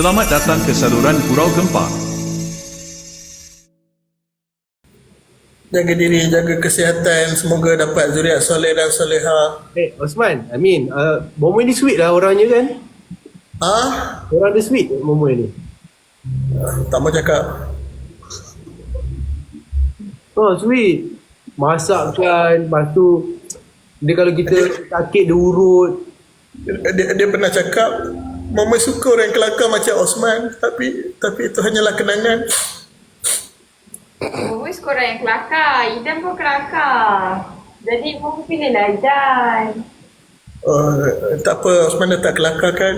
Selamat datang ke saluran Gurau Gempa. Jaga diri, jaga kesihatan. Semoga dapat zuriat soleh dan soleha. Eh, Osman, Amin, uh, Momoy ni sweet lah orangnya kan? Ah, Orang dia sweet Momoy ni. tak mau cakap. Oh, sweet. Masakkan, lepas tu dia kalau kita sakit dia urut. Dia, dia pernah cakap, Mama suka orang yang kelakar macam Osman. Tapi tapi itu hanyalah kenangan. Always korang yang kelakar. Idan pun kelakar. Jadi Momo pilihlah Idan. Uh, tak apa, Osman dah tak kelakar kan?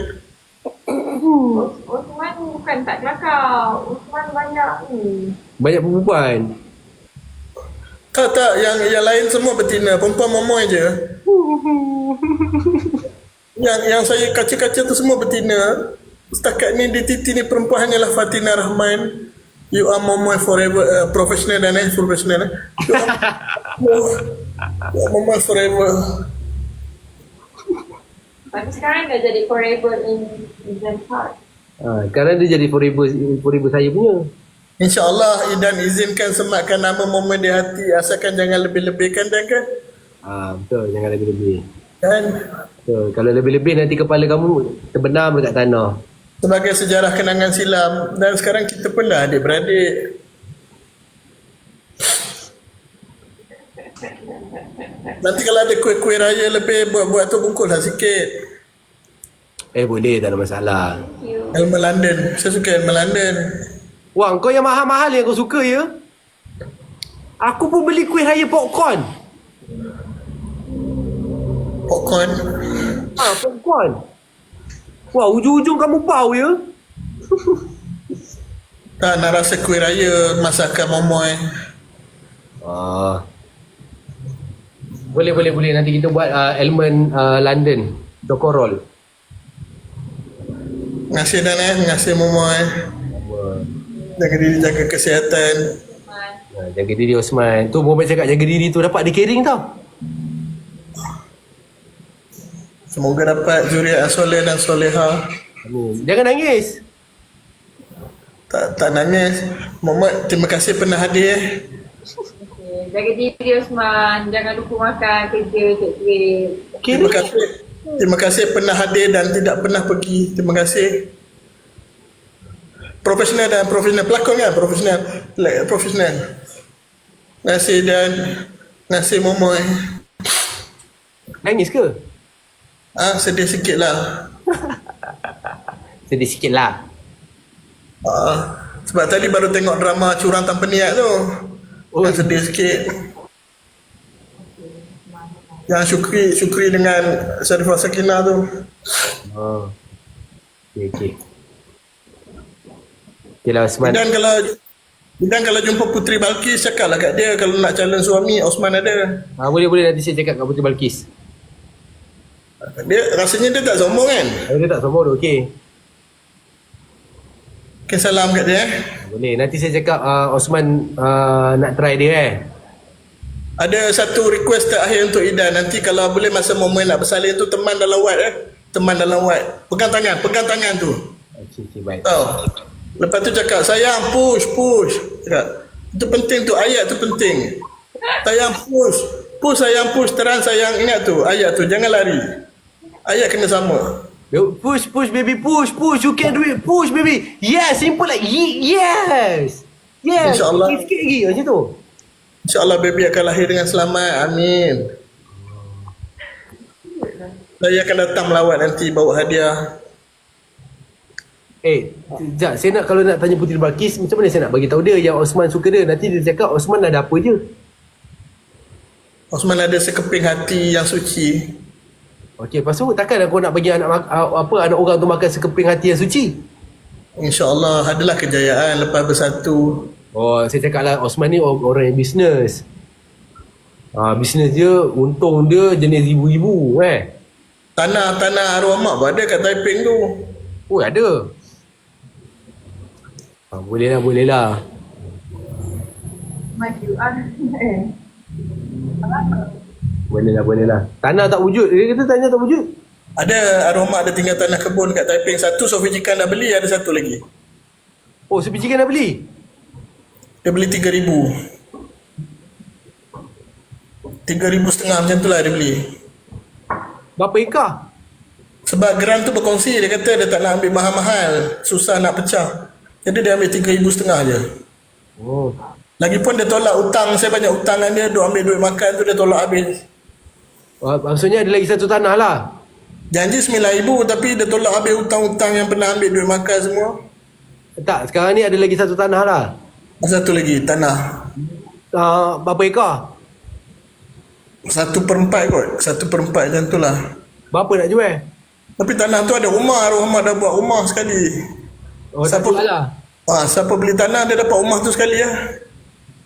Os- Osman bukan tak kelakar. Osman banyak ni. Banyak perempuan. Tak, tak. Yang yang lain semua betina. Perempuan momoy je. yang yang saya kaca-kaca tu semua betina. Setakat ni di titi ni perempuan hanyalah Fatina Rahman. You are momoy forever. Uh, professional dan eh, professional. Eh. You are, you are momoy forever. Tapi sekarang dah jadi forever in Idan heart. Ha, sekarang dia jadi forever, forever saya punya. InsyaAllah Idan izinkan sematkan nama momoy di hati. Asalkan jangan lebih-lebihkan dan kan? Ha, betul, jangan lebih-lebih. Kan? Betul. Kalau lebih-lebih nanti kepala kamu terbenam dekat tanah. Sebagai sejarah kenangan silam. Dan sekarang kita pun dah adik-beradik. Nanti kalau ada kuih-kuih raya lebih buat-buat tu bungkuslah sikit. Eh boleh, tak ada masalah. Elma London. Saya suka Elma London. Wah, kau yang mahal-mahal yang kau suka ya? Aku pun beli kuih raya popcorn. Popcorn. Ah, popcorn. Wah, ujung-ujung kamu bau ya? Tak nak rasa kuih raya masakan momoy. Ah. Boleh, boleh, boleh. Nanti kita buat uh, elemen uh, London. Dokorol. Ngasih dan eh. Ngasih momoy. Jaga diri, jaga kesihatan. Ha, jaga diri Osman. Tu Mohamed cakap jaga diri tu dapat dia caring tau. Semoga dapat zuriat yang soleh dan soleha. Amin. Jangan nangis. Tak tak nangis. Momoy, terima kasih pernah hadir eh. Okay. Jaga diri Osman. Jangan lupa makan kerja duit. Terima kasih. Terima kasih pernah hadir dan tidak pernah pergi. Terima kasih. Profesional dan profesional. Pelakon kan? Profesional. Like, profesional. Kasih dan kasih Momoy. Nangis ke? Ah, sedih sikit lah. Sedih sikit lah. Ah, sebab tadi baru tengok drama Curang Tanpa Niat tu. Oh, sedih sikit. Yang Syukri, Syukri dengan Syarifah Sakinah tu. Oh. Okay, okay. Okay lah Osman. Dan kalau dan kalau jumpa Putri Balkis cakaplah kat dia kalau nak calon suami Osman ada. Ha, boleh boleh nanti saya cakap kat Putri Balkis. Dia rasanya dia tak sombong kan? Dia tak sama dia okey. Okay, salam kat dia eh. Boleh. Nanti saya cakap uh, Osman uh, nak try dia eh. Ada satu request terakhir untuk Ida. Nanti kalau boleh masa momen nak bersalin tu teman dalam white eh. Teman dalam white. Pegang tangan, pegang tangan tu. Okey, okay, baik. Tahu. Lepas tu cakap, sayang push, push. Cakap, itu penting tu, ayat tu penting. Sayang push. Push sayang push, terang sayang. Ingat tu, ayat tu, jangan lari. Ayat kena sama. Push, push, baby, push, push. You can do it. Push, baby. Yes, simple like ye- yes. Yes. InsyaAllah. Sikit-sikit lagi macam tu. InsyaAllah baby akan lahir dengan selamat. Amin. Saya akan datang melawat nanti bawa hadiah. Eh, sekejap. Saya nak kalau nak tanya Putri Balkis, macam mana saya nak bagi tahu dia yang Osman suka dia. Nanti dia cakap Osman ada apa je. Osman ada sekeping hati yang suci. Okey, lepas tu takkan aku nak bagi anak apa anak orang tu makan sekeping hati yang suci? InsyaAllah adalah kejayaan lepas bersatu. Oh, saya cakap lah Osman ni or- orang yang bisnes. Ah, bisnes dia, untung dia jenis ibu-ibu eh. Tanah-tanah arwah mak pun ada kat Taiping tu. Oh, ada. Ah, boleh lah, boleh lah. Maju ah. Boleh lah, boleh lah. Tanah tak wujud. Dia kata tanah tak wujud. Ada arwah mak ada tinggal tanah kebun kat Taiping. Satu Sofi Jikan dah beli, ada satu lagi. Oh, sepijikan dah beli? Dia beli 3000. 3000 setengah macam tu lah dia beli. Berapa ekar? Sebab geran tu berkongsi dia kata dia tak nak ambil mahal-mahal, susah nak pecah. Jadi dia ambil 3000 setengah je. Oh. Lagipun dia tolak hutang, saya banyak hutang dengan dia, duk ambil duit makan tu dia tolak habis. Ah, Maksudnya ada lagi satu tanah lah. Janji 9000 tapi dia tolak habis hutang-hutang yang pernah ambil duit makan semua. Tak, sekarang ni ada lagi satu tanah lah. Satu lagi, tanah. Uh, berapa ekar? Satu perempat kot. Satu perempat macam tu lah. Berapa nak jual? Tapi tanah tu ada rumah, rumah dah buat rumah sekali. Oh, tak Siapa- jual lah. Ah, siapa beli tanah dia dapat rumah tu sekali lah.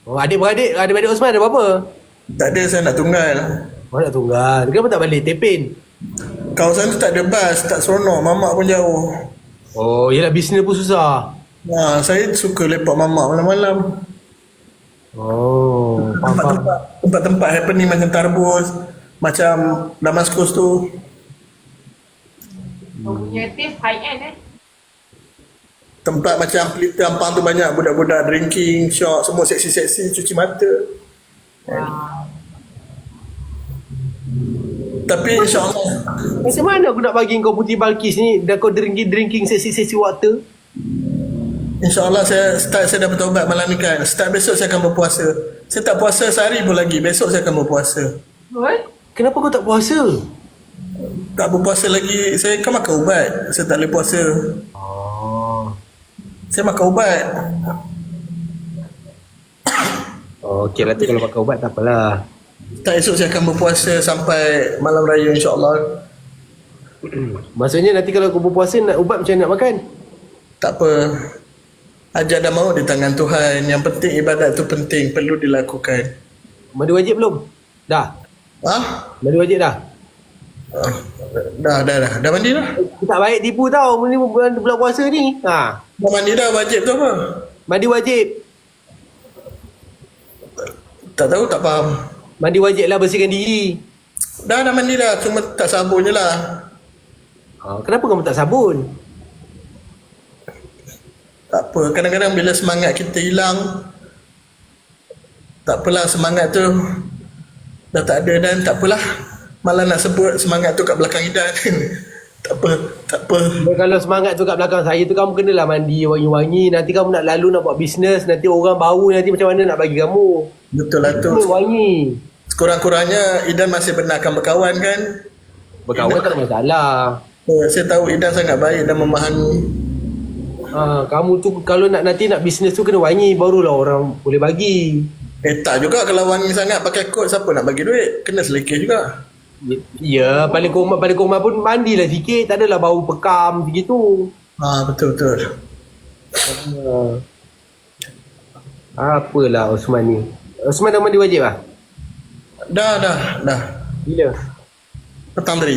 Oh, adik-beradik, adik-beradik Osman ada berapa? Tak ada saya nak tunggal. Oh, nak tunggal. Kenapa tak balik Tepin? Kawasan tu tak ada bas, tak seronok. Mamak pun jauh. Oh, yelah bisnes pun susah. Ha, saya suka lepak mamak malam-malam. Oh. Tempat-tempat, tempat-tempat happening macam Tarbus, macam Damaskus tu. Kau taste high end eh. Tempat macam Pelita Ampang tu banyak budak-budak drinking, shot, semua seksi-seksi, cuci mata. Wow. Tapi insyaAllah, Macam mana aku nak bagi kau putih Balkis ni dah kau drinking drinking sesi-sesi water? insyaAllah saya start saya dah bertaubat malam ni kan. Start besok saya akan berpuasa. Saya tak puasa sehari pun lagi. Besok saya akan berpuasa. Betul? Kenapa kau tak puasa? Tak berpuasa lagi. Saya kan makan ubat. Saya tak boleh puasa. Oh. Saya makan ubat. Oh, okey lah tu kalau pakai ubat tak apalah. Tak esok saya akan berpuasa sampai malam raya insyaAllah. Maksudnya nanti kalau kau berpuasa nak ubat macam nak makan? Tak apa. Ajak dan maut di tangan Tuhan. Yang penting ibadat tu penting. Perlu dilakukan. Mandi wajib belum? Dah. Ha? Mandi wajib dah. Ah, dah, dah, dah. Dah mandi dah? Tak baik tipu tau ni bulan, bulan puasa ni. Ha. Dah mandi dah. Wajib tu apa? Mandi wajib. Tak tahu, tak faham. Mandi wajib lah bersihkan diri. Dah, dah mandi dah. Cuma tak sabun je lah. Ha, kenapa kamu tak sabun? Tak apa. Kadang-kadang bila semangat kita hilang, tak apalah semangat tu dah tak ada dan tak apalah. Malah nak sebut semangat tu kat belakang Idan. tak apa, tak apa. Dan kalau semangat tu kat belakang saya tu kamu kenalah mandi wangi-wangi. Nanti kamu nak lalu nak buat bisnes. Nanti orang bau nanti macam mana nak bagi kamu. Betul lah tu. Wangi. Sekurang-kurangnya Idan masih benarkan berkawan kan? Berkawan tak ada masalah. Oh, saya tahu Idan sangat baik dan memahami. Ha, kamu tu kalau nak nanti nak bisnes tu kena wangi barulah orang boleh bagi. Eh tak juga kalau wangi sangat pakai kod siapa nak bagi duit? Kena selekeh juga. Ya, paling kau paling kau pun mandilah sikit, tak adalah bau pekam begitu. Ha betul betul. Ha. Apalah Osman ni. Osman dah mandi wajib ah? Dah dah dah. Bila? Petang tadi.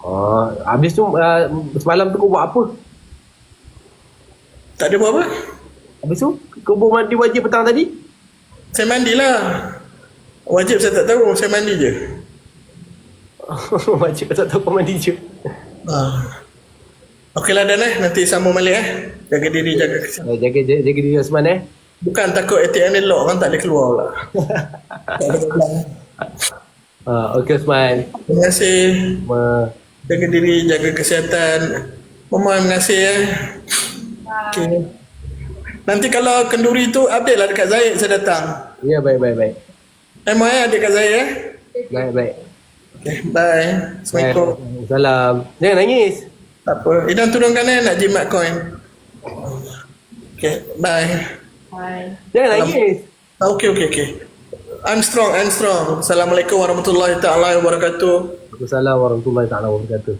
Oh, habis tu uh, semalam tu kau buat apa? Tak ada buat apa? Habis tu kau buat mandi wajib petang tadi? Saya mandilah. Wajib saya tak tahu, saya mandi je. wajib tak tahu kau mandi je. Ha. Okeylah Dan eh, nanti sambung balik eh. Jaga diri, jaga kesihatan. Eh, jaga jaga, jaga diri Osman eh. Bukan takut ATM ni lock kan tak boleh keluar pula. tak ada peluang. Uh, okey Osman. Terima kasih. Ma, Jaga diri, jaga kesihatan. Mama terima kasih eh. Okay. Nanti kalau kenduri tu update lah dekat Zaid saya datang. ya baik baik baik. Eh mau eh adik kat Zaid eh. Baik baik. Okay, bye. Assalamualaikum. Salam. Jangan nangis. Tak apa. Idan turunkan eh nak jimat coin. Okay, bye. Bye. Jangan nangis. Ah, Okay, okay, okay. I'm strong, I'm strong. Assalamualaikum warahmatullahi taala wabarakatuh. Waalaikumsalam warahmatullahi taala wabarakatuh.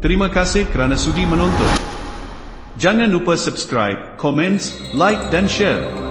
Terima kasih kerana sudi menonton. Jangan lupa subscribe, komen, like dan share.